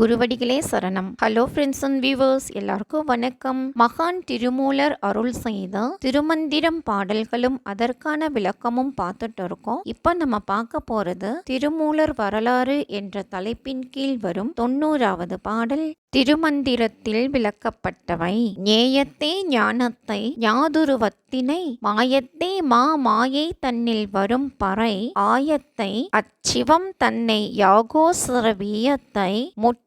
குருவடிகளே சரணம். Hello friends and viewers எல்லாருக்கும் வணக்கம். மகான் திருமூலர் அருள் செய்த திருமந்திரம் பாடல்களும் அதற்கான விளக்கமும் பார்த்துட்டு இருக்கோம். இப்போ நம்ம பார்க்க போறது திருமூலர் வரலாறு என்ற தலைப்பின் கீழ் வரும் தொண்ணூறாவது பாடல். திருமந்திரத்தில் விளக்கப்பட்டவை நேயத்தே ஞானத்தை யாதுருவத்தினை மாயத்தே மா மாயை தன்னில் வரும் பறை ஆயத்தை அச்சிவம் தன்னை யாகோசரவியத்தை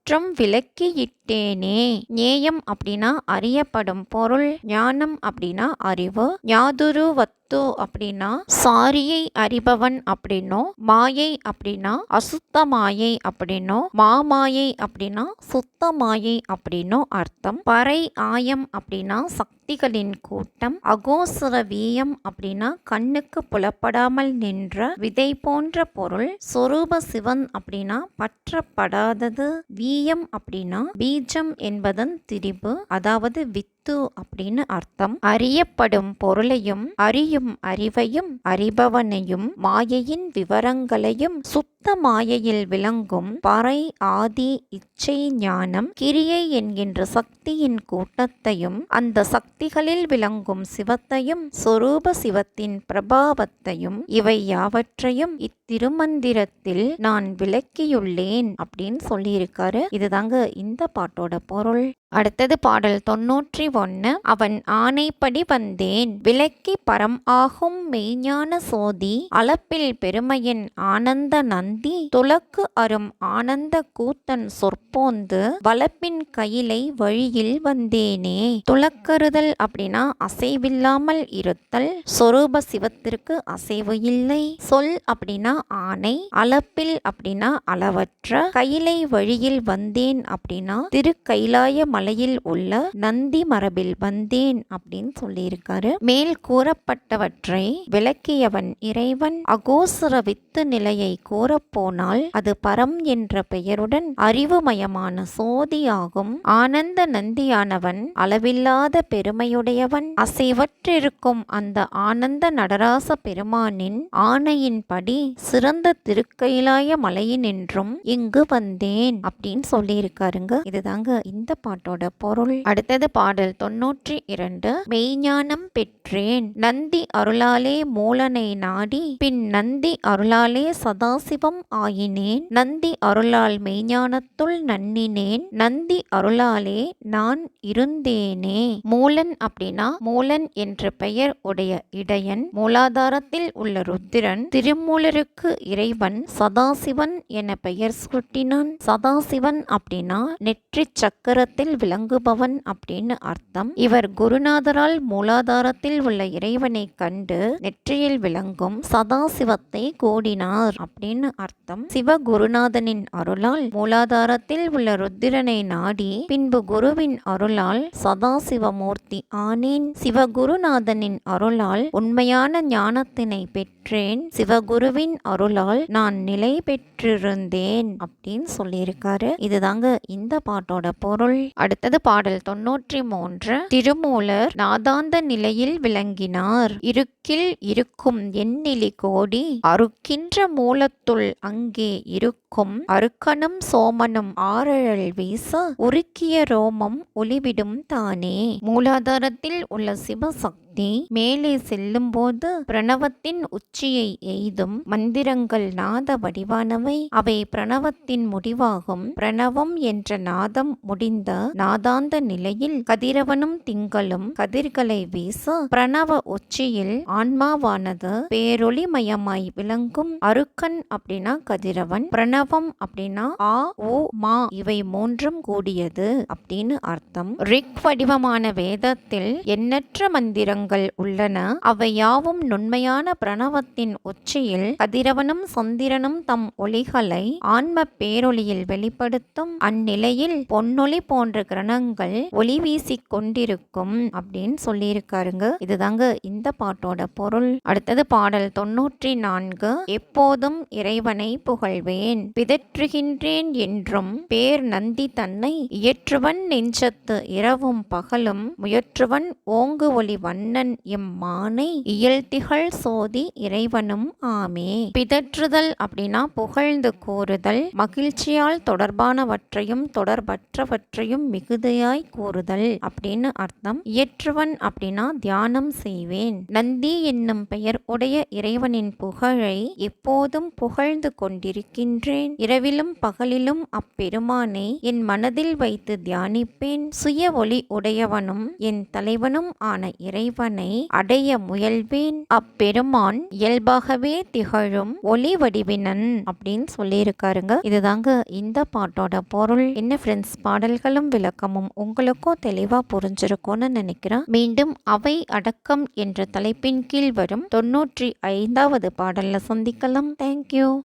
குற்றம் விலக்கியிட்டேனே நேயம் அப்படின்னா அறியப்படும் பொருள். ஞானம் அப்படின்னா அறிவு. யாதுரு வத்து அப்படின்னா சாரியை அறிபவன் அப்படின்னும் மாயை அப்படின்னா அசுத்த மாயை அப்படின்னும் மாமாயை அப்படின்னா சுத்த மாயை அப்படின்னும் அர்த்தம். பறை ஆயம் அப்படின்னா சக்திகளின் கூட்டம். அகோசர வீயம் அப்படின்னா கண்ணுக்கு புலப்படாமல் நின்ற விதை போன்ற பொருள். சொரூப சிவன் அப்படின்னா பற்றப்படாதது. வீ வீயம் அப்படின்னா பீஜம் என்பதன் திரிபு அதாவது வித் வித்து அப்படின்னு அர்த்தம். அறியப்படும் பொருளையும் அறியும் அறிவையும் அறிபவனையும் மாயையின் விவரங்களையும் சுத்த மாயையில் விளங்கும் பறை ஆதி இச்சை ஞானம் கிரியை என்கின்ற சக்தியின் கூட்டத்தையும் அந்த சக்திகளில் விளங்கும் சிவத்தையும் சொரூப சிவத்தின் பிரபாவத்தையும் இவை யாவற்றையும் இத்திருமந்திரத்தில் நான் விளக்கியுள்ளேன் அப்படின்னு சொல்லியிருக்காரு. இதுதாங்க இந்த பாட்டோட பொருள். அடுத்தது பாடல் தொன்னூற்றி ஒன்று. அவன் ஆணைப்படி வந்தேன் விலக்கி பரம் ஆகும் மெய்ஞான சோதி அளப்பில் பெருமையின் ஆனந்த நந்தி துலக்கு அரும் ஆனந்த கூத்தன் சொற்போந்து வளப்பின் கையிலை வழியில் வந்தேனே. துலக்கறுதல் அப்படின்னா அசைவில்லாமல் இருத்தல் சொரூப சிவத்திற்கு அசைவு இல்லை. சொல் அப்படின்னா ஆணை அளப்பில் அப்படின்னா அளவற்ற கையிலை வழியில் வந்தேன் அப்படின்னா திரு கைலாய மலையில் உள்ள நந்தி மரபில் வந்தேன் அப்படின்னு சொல்லியிருக்காரு. மேல் கூறப்பட்டவற்றை விளக்கியவன் இறைவன் அகோசர வித்து நிலையை கூறப்போனால் அது பரம் என்ற பெயருடன் அறிவுமயமான சோதியாகும். ஆனந்த நந்தியானவன் அளவில்லாத பெருமையுடையவன். அசைவற்றிருக்கும் அந்த ஆனந்த நடராச பெருமானின் ஆணையின்படி சிறந்த திருக்கைலாய மலையினின்றும் இங்கு வந்தேன் அப்படின்னு சொல்லியிருக்காருங்க. இதுதாங்க இந்த பாட்டோட பொருள். அடுத்தது பாடல் தொன்னூற்றி இரண்டு மெய்ஞானம் பெற்றேன். நந்தி அருளாலே மூலனை நாடி பின் நந்தி அருளாலே சதாசிவம் ஆயினேன். நந்தி அருளால் மெய்ஞானத்துள் நன்னினேன். நந்தி அருளாலே நான் இருந்தேனே. மூலன் அப்படின்னா மூலன் என்ற பெயர் உடைய இடையன். மூலாதாரத்தில் உள்ள ருத்திரன் திருமூலருக்கு இறைவன் சதாசிவன் என பெயர் சுட்டினான். சதாசிவன் அப்படின்னா நெற்றி சக்கரத்தில் விளங்குபவன் அப்படின்னு அர்த்தம். இவர் குருநாதரால் மூலாதாரத்தில் உள்ள இறைவனை கண்டு நெற்றியில் விளங்கும் சதாசிவத்தை கோடினார் அப்படின்னு அர்த்தம். சிவ குருநாதனின் அருளால் மூலாதாரத்தில் உள்ள ருத்திரனை நாடி பின்பு குருவின் அருளால் சதாசிவமூர்த்தி ஆனேன். சிவகுருநாதனின் அருளால் உண்மையான ஞானத்தினை பெற்றேன். சிவகுருவின் அருளால் நான் நிலை பெற்றிருந்தேன் அப்படின்னு சொல்லியிருக்காரு. இதுதாங்க இந்த பாட்டோட பொருள். அடுத்தது பாடல் தொன்னூற்றி மூன்று. திருமூலர் நாதாந்த நிலையில் விளங்கினார். இருக்கில் இருக்கும் எண்ணிலி கோடி அறுக்கின்ற மூலத்துள் அங்கே இருக்கும் அருக்கனும் சோமனும் ஆறழல் வீச உருக்கிய ரோமம் ஒளிவிடும் தானே. மூலாதாரத்தில் உள்ள சிவசக்தி மேலே செல்லும் போது பிரணவத்தின் உச்சியை எய்தும். மந்திரங்கள் நாத வடிவானவை. அவை பிரணவத்தின் முடிவாகும். பிரணவம் என்ற நாதம் முடிந்த நாதாந்த நிலையில் கதிரவனும் திங்களும் கதிர்களை வீச பிரணவ உச்சியில் ஆன்மாவானது பேரொளிமயமாய் விளங்கும். அருக்கன் அப்படின்னா கதிரவன். பிரணவ பிரணவம் அப்படின்னா ஆ ஓ மா இவை மூன்றும் கூடியது அப்படின்னு அர்த்தம். ரிக் வடிவமான வேதத்தில் எண்ணற்ற மந்திரங்கள் உள்ளன. அவை யாவும் நுண்மையான பிரணவத்தின் உச்சியில் கதிரவனும் சந்திரனும் தம் ஒளிகளை ஆன்ம பேரொளியில் வெளிப்படுத்தும் அந்நிலையில் பொன்னொளி போன்ற கிரணங்கள் ஒளி வீசி கொண்டிருக்கும் அப்படின்னு சொல்லியிருக்காருங்க. இதுதாங்க இந்த பாட்டோட பொருள். அடுத்தது பாடல் தொன்னூற்றி நான்கு. எப்போதும் இறைவனை புகழ்வேன். பிதற்றுகின்றேன் என்றும் பேர் நந்தி தன்னை இயற்றுவன் நெஞ்சத்து இரவும் பகலும் முயற்றுவன் ஓங்கு ஒளி வண்ணன் எம் மானை இயல்திகள் சோதி இறைவனும் ஆமே. பிதற்றுதல் அப்படின்னா புகழ்ந்து கூறுதல் மகிழ்ச்சியால் தொடர்பானவற்றையும் தொடர்பற்றவற்றையும் மிகுதியாய் கூறுதல் அப்படின்னு அர்த்தம். இயற்றுவன் அப்படின்னா தியானம் செய்வேன். நந்தி என்னும் பெயர் உடைய இறைவனின் புகழை எப்போதும் புகழ்ந்து கொண்டிருக்கின்றேன் இரவிலும் பகலிலும் அப்பெருமானை என் மனதில் வைத்து தியானிப்பேன். சுய ஒளி உடையவனும் என் தலைவனும் ஆன இறைவனை அடைய முயல்வேன். அப்பெருமான் இயல்பாகவே திகழும் ஒளி வடிவினன் அப்படின்னு சொல்லியிருக்காருங்க. இதுதாங்க இந்த பாட்டோட பொருள். என்ன ஃப்ரெண்ட்ஸ் பாடல்களும் விளக்கமும் உங்களுக்கும் தெளிவா புரிஞ்சிருக்கும்னு நினைக்கிறேன். மீண்டும் அவை அடக்கம் என்ற தலைப்பின் கீழ் வரும் தொன்னூற்றி ஐந்தாவது பாடல்ல சந்திக்கலாம். தேங்க்யூ